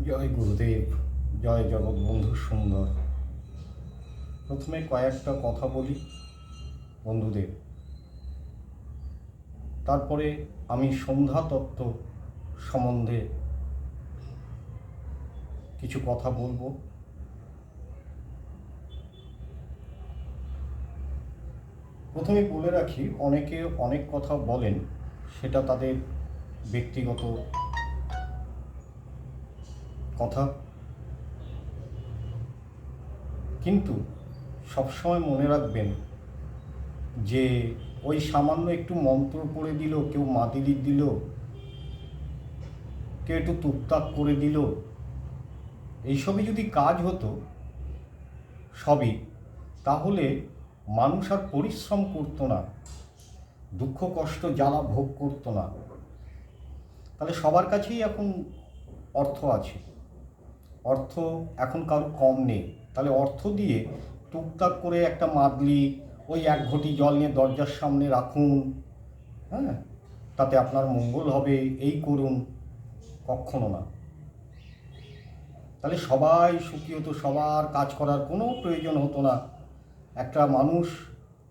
জয় গুরুদেব, জয় জগৎবন্ধু সুন্দর। প্রথমে কয়েকটা কথা বলি বন্ধুদের। তারপরে আমি সন্ধ্যা তত্ত্ব সম্বন্ধে কিছু কথা বলব। প্রথমে বলে রাখি, অনেকে অনেক কথা বলেন, সেটা তাদের ব্যক্তিগত কথা। কিন্তু সবসময় মনে রাখবেন যে, ওই সামান্য একটু মন্ত্র পড়ে দিল, কেউ মাদিলি দিল, কেউ একটু টুকটাক করে দিল, এইসবই যদি কাজ হতো সবই, তাহলে মানুষ আর পরিশ্রম করতো না, দুঃখ কষ্ট জ্বালা ভোগ করতো না। তাহলে সবার কাছেই এখন অর্থ আছে। অর্থ এখন কারও কম নেই। তাহলে অর্থ দিয়ে টুকটাক করে একটা মাদলি, ওই এক ঘটি জল নিয়ে দরজার সামনে রাখুন। হ্যাঁ? তাতে আপনার মঙ্গল হবে, এই করুন। কখনো না। তাহলে সবাই সুখী হতো সবার কাজ করার কোনো প্রয়োজন হতো না। একটা মানুষ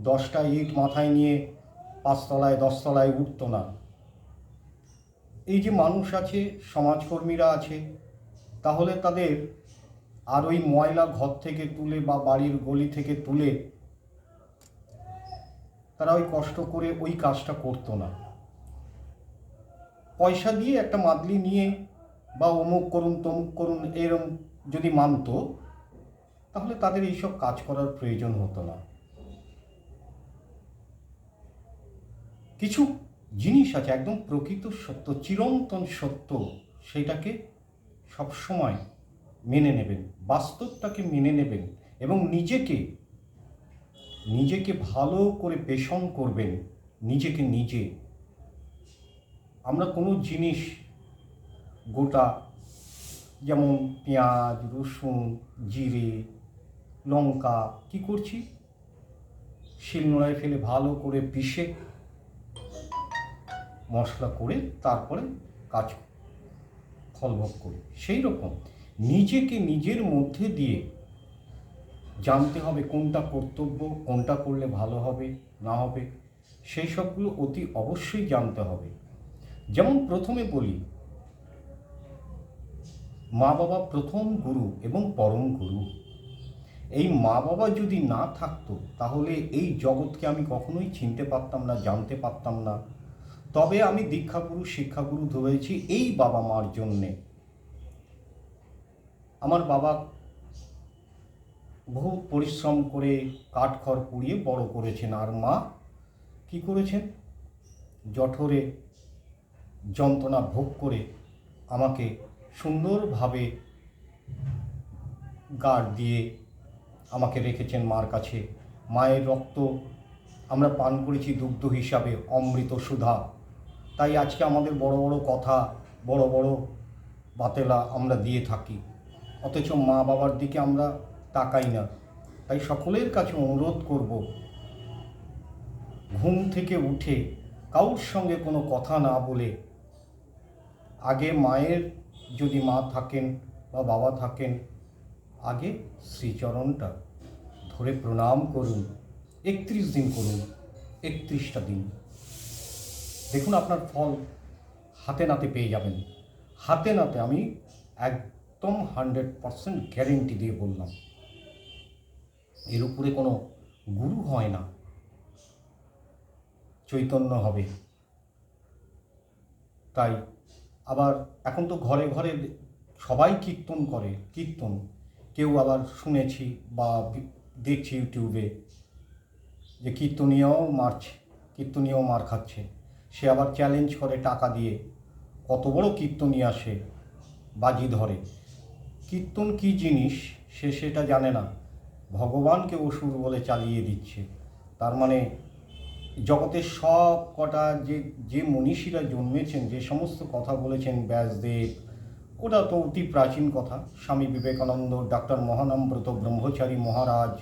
দশটা ইট মাথায় নিয়ে পাঁচতলায়, দশতলায় উঠতো না। এই যে মানুষ আছে, সমাজকর্মীরা আছে তাহলে তাদের আর ওই ময়লা ঘর থেকে তুলে বা বাড়ির গলি থেকে তুলে তারা ওই কষ্ট করে ওই কাজটা করতো না। পয়সা দিয়ে একটা মাদলি নিয়ে বা অমুক করুন, তমুক করুন এরম যদি মানতো, তাহলে তাদের এইসব কাজ করার প্রয়োজন হতো না। কিছু জিনিস আছে, একদম প্রকৃত সত্য, চিরন্তন সত্য, সেটাকে সবসময় মেনে নেবেন, বাস্তবটাকে মেনে নেবেন এবং নিজেকে নিজেকে ভালো করে পেশন করবেন, নিজেকে নিজে। আমরা কোনো জিনিস, গোটা যেমন পেঁয়াজ, রসুন, জিরে, লঙ্কা, কি করছি? শিলনোড়ায় ফেলে ভালো করে পিষে মশলা করে তারপরে কাজ ফলভোগ করি। সেই রকম নিজেকে নিজের মধ্যে দিয়ে জানতে হবে কোনটা কর্তব্য, কোনটা করলে ভালো হবে, না হবে, সেই সবগুলো অতি অবশ্যই জানতে হবে। যেমন প্রথমে বলি, মা বাবা প্রথম গুরু এবং পরম গুরু। এই মা বাবা যদি না থাকতো, তাহলে এই জগৎকে আমি কখনোই চিনতে পারতাম না, জানতে পারতাম না। তবে আমি দীক্ষাগুরু, শিক্ষাগুরু ধরেছি এই বাবা মার জন্যে। আমার বাবা বহু পরিশ্রম করে কাঠখড় পুড়িয়ে বড় করেছেন। আর মা কি করেছেন? জঠরে যন্ত্রণা ভোগ করে আমাকে সুন্দরভাবে গার্ড দিয়ে আমাকে রেখেছেন মার কাছে। মায়ের রক্ত আমরা পান করেছি দুগ্ধ হিসাবে, অমৃত সুধা। তাই আজকে আমাদের বড় বড় কথা, বড় বড় বাতেলা আমরা দিয়ে থাকি। অথচ মা বাবার দিকে আমরা তাকাই না। তাই সকলের কাছে অনুরোধ করব, ঘুম থেকে উঠে কাউর সঙ্গে কোনো কথা না বলে, আগে মায়ের যদি মা থাকেন বা বাবা থাকেন, আগে শ্রীচরণটা ধরে প্রণাম করুন। একত্রিশ দিন করুন, একত্রিশটা দিন। দেখুন আপনার ফল হাতে নাতে পেয়ে যাবেন। হাতে নাতে আমি একদম হান্ড্রেড পারসেন্ট গ্যারেন্টি দিয়ে বললাম। এর উপরে কোনো গুরু হয় না। চৈতন্য হবে। তাই আবার এখন তো ঘরে ঘরে সবাই কীর্তন করে, কীর্তন। কেউ আবার শুনেছি বা দেখছি ইউটিউবে যে কীর্তনীয়ও মারছে, কীর্তনীয় মার খাচ্ছে। সে আবার চ্যালেঞ্জ করে টাকা দিয়ে। কত বড় কীর্তনই আসে বাজি ধরে। কীর্তন কি জিনিস সে সেটা জানে না। ভগবানকে অসুর বলে চালিয়ে দিচ্ছে। তার মানে জগতের সব কটা যে যে মনীষীরা জন্মেছেন, যে সমস্ত কথা বলেছেন ব্যাসদেব, ওটা তো অতি প্রাচীন কথা। স্বামী বিবেকানন্দ, ডাক্তার মহানাম্রত, ব্রহ্মচারী মহারাজ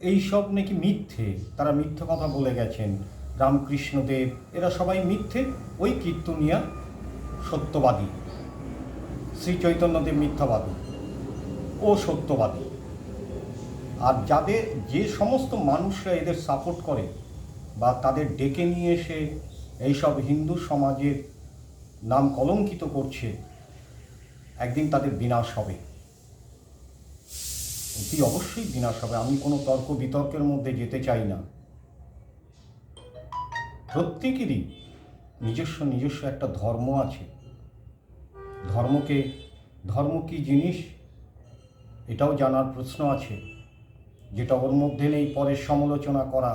এই সব নাকি মিথ্যে। তারা মিথ্যে কথা বলে গেছেন। রামকৃষ্ণদেব, এরা সবাই মিথ্যে, ওই কীর্তনিয়া সত্যবাদী। শ্রী চৈতন্যদেব মিথ্যাবাদী ও সত্যবাদী। আর যাদের যে সমস্ত মানুষরা এদের সাপোর্ট করে বা তাদের ডেকে নিয়ে এসে এইসব হিন্দু সমাজের নাম কলঙ্কিত করছে, একদিন তাদের বিনাশ হবে। অতি অবশ্যই বিনাশ হবে। আমি কোনো তর্ক বিতর্কের মধ্যে যেতে চাই না। প্রত্যেকেরই নিজস্ব নিজস্ব একটা ধর্ম আছে। ধর্মকে, ধর্ম কী জিনিস? এটাও জানার প্রশ্ন আছে, যেটা ওর মধ্যে নেই পরের সমালোচনা করা।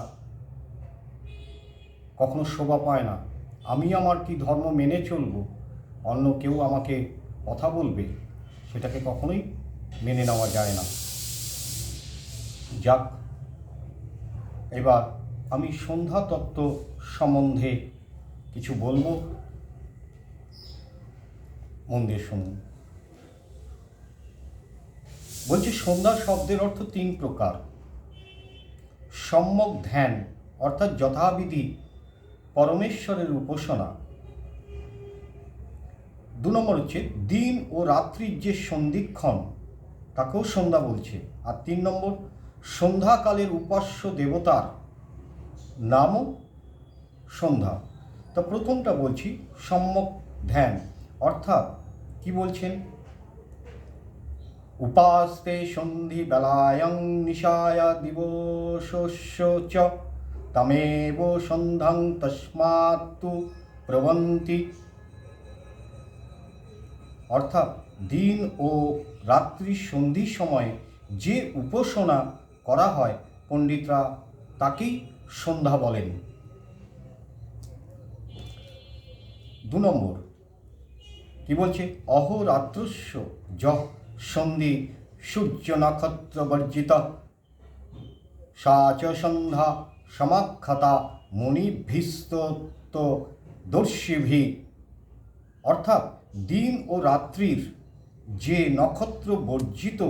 কখনো শোভা পায় না, আমি আমার কি ধর্ম মেনে চলবো? অন্য কেউ আমাকে কথা বলবে, সেটাকে কখনোই মেনে নেওয়া যায় না। যাক, এবার আমি সন্ধ্যা তত্ত্ব সম্বন্ধে কিছু বলব? মন দিয়ে শুনুন। বলছি সন্ধ্যা শব্দের অর্থ তিন প্রকার। সম্যক ধ্যান, অর্থাৎ যথাবিধি পরমেশ্বরের উপাসনা। দু নম্বর হচ্ছে দিন ও রাত্রির যে সন্ধিক্ষণ, তাকেও সন্ধ্যা বলছে। আর তিন নম্বর, সন্ধ্যাকালের উপাস্য দেবতার নামও সন্ধ্যা। তা প্রথমটা বলছি সম্যক ধ্যান। অর্থাৎ কি বলছেন? উপাস্তে সন্ধি বেলায়ং নিশায়া দিবশস্য চ তমেব সন্ধ্যাং তস্মাত্তু প্রবন্তি। অর্থাৎ দিন ও রাত্রি সন্ধির সময়ে যে উপাসনা করা হয় পণ্ডিতরা, তাকেই সন্ধ্যা বলেন। দু নম্বর। কি বলছে? অহরাত্রস্য যহ সন্ধি সূর্য নক্ষত্র বর্জিত। সা চ সন্ধ্যা সমাখ্যাতা মুনিভিস্তত দর্শিভি। অর্থাৎ দিন ও রাত্রির যে নক্ষত্র বর্জিত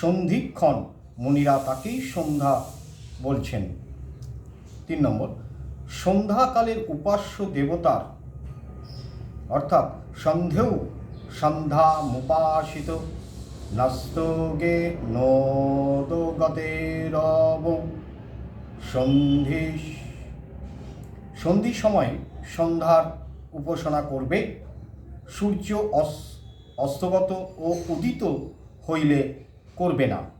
সন্ধিক্ষণ, মুনিরা তাকেই সন্ধ্যা বলছেন। তিন নম্বর, সন্ধ্যাকালের উপাস্য দেবতার, অর্থাৎ সন্ধেও সন্ধ্যা মুপাসিত, নস্তগে নোদগতে রব সন্ধি সন্ধি সময় সন্ধ্যার উপাসনা করবে, সূর্য অস- অস্তগত ও উদিত হইলে করবে না।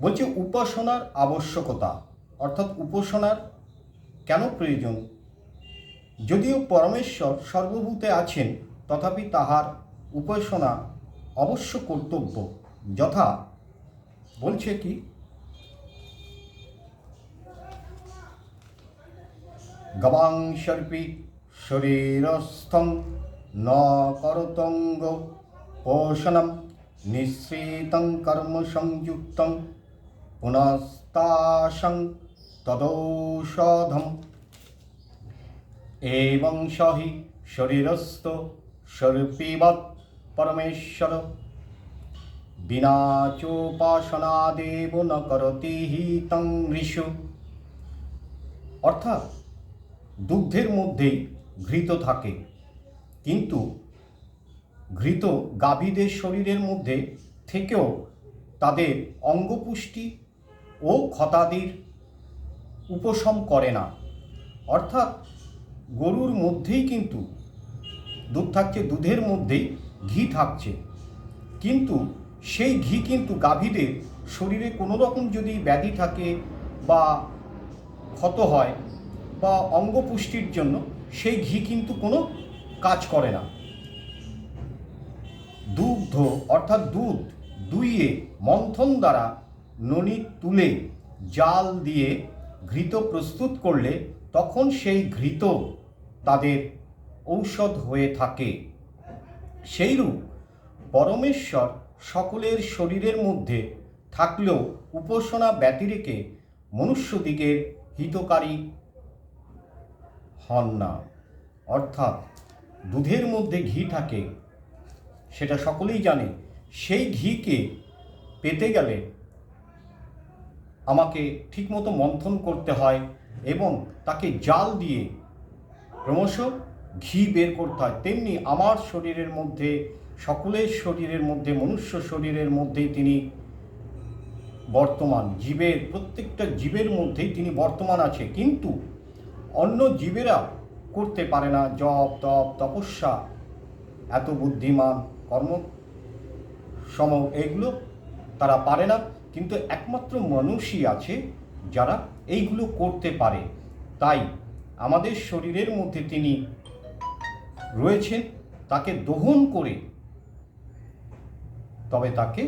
বলছে উপাসনার আবশ্যকতা, অর্থাৎ উপাসনার কেন প্রয়োজন? যদিও পরমেশ্বর সর্বভূতে আছেন, তথাপি তাহার উপাসনা অবশ্য কর্তব্য। যথা, বলছে কি? গবাং সর্পি শরীরস্থং ন করতঙ্গ পোষণম নিঃসৃতং কর্ম সংযুক্তং পুনস্তাসং তদৌষধম এবং সহি শরীরস্থ স্বরূপীবৎ পরমেশ্বর বিনা চোপাসনাদেব ন করতি হি তং ঋষু অর্থাৎ দুগ্ধের মধ্যেই ঘৃত থাকে, কিন্তু ঘৃত গাভীদের শরীরের মধ্যে থেকেও তাদের অঙ্গপুষ্টি ও ক্ষতাদির উপশম করে না। অর্থাৎ গরুর মধ্যেই কিন্তু দুধ থাকছে, দুধের মধ্যেই ঘি থাকছে। কিন্তু সেই ঘি কিন্তু গাভীদের শরীরে কোনো রকম যদি ব্যাধি থাকে বা ক্ষত হয় বা অঙ্গপুষ্টির জন্য সেই ঘি কিন্তু কোনো কাজ করে না। দুগ্ধ অর্থাৎ দুধ দুইয়ে মন্থন দ্বারা ননি তুলে জাল দিয়ে ঘৃত প্রস্তুত করলে তখন সেই ঘৃত তাদের ঔষধ হয়ে থাকে। সেইরূপ পরমেশ্বর সকলের শরীরের মধ্যে থাকলেও উপাসনা ব্যতিরেকে মনুষ্যদিগের হিতকারী হন না। অর্থাৎ দুধের মধ্যে ঘি থাকে, সেটা সকলেই জানে। সেই ঘিকে পেতে গেলে আমাকে ঠিকমতো মন্থন করতে হয় এবং তাকে জাল দিয়ে ক্রমশ ঘি বের করতে হয়। তেমনি আমার শরীরের মধ্যে, সকলের শরীরের মধ্যে, মনুষ্য শরীরের মধ্যেই তিনি বর্তমান। জীবের, প্রত্যেকটা জীবের মধ্যেই তিনি বর্তমান আছে। কিন্তু অন্য জীবেরা করতে পারে না। জপ, তপ, তপস্যা, এত বুদ্ধিমান কর্ম, সম, এগুলো তারা পারে না। কিন্তু একমাত্র মানুষই আছে যারা এইগুলো করতে পারে। তাই আমাদের শরীরের মধ্যে তিনি রয়েছেন, তাকে দহন করে তবে তাকে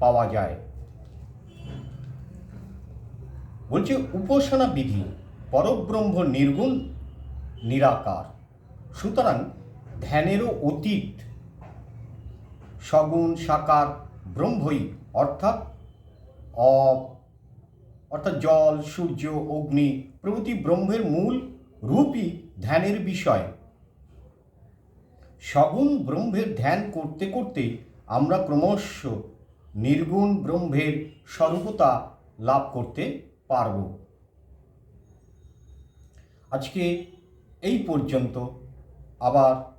পাওয়া যায়। বলছে উপাসনা বিধি পরব্রহ্ম, নির্গুণ, নিরাকার। সুতরাং ধ্যানেরও অতীত, সগুণ, সাকার, ব্রহ্মই, অর্থাৎ অপ, অর্থাৎ জল, সূর্য, অগ্নি প্রভৃতি ব্রহ্মের মূল রূপই ধ্যানের বিষয়। সগুণ ব্রহ্মের ধ্যান করতে করতে আমরা ক্রমশ নির্গুণ ব্রহ্মের স্বরূপতা লাভ করতে পারব। আজকে এই পর্যন্ত। আবার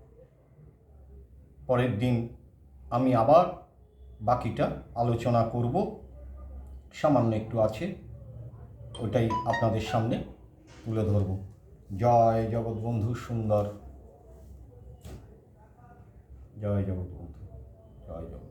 পরের দিন আমি আবার বাকিটা আলোচনা করব। সামান্য একটু আছে, ওটাই আপনাদের সামনে তুলে ধরব। জয় জগৎবন্ধু সুন্দর। জয় জগৎবন্ধু জয় জগৎ।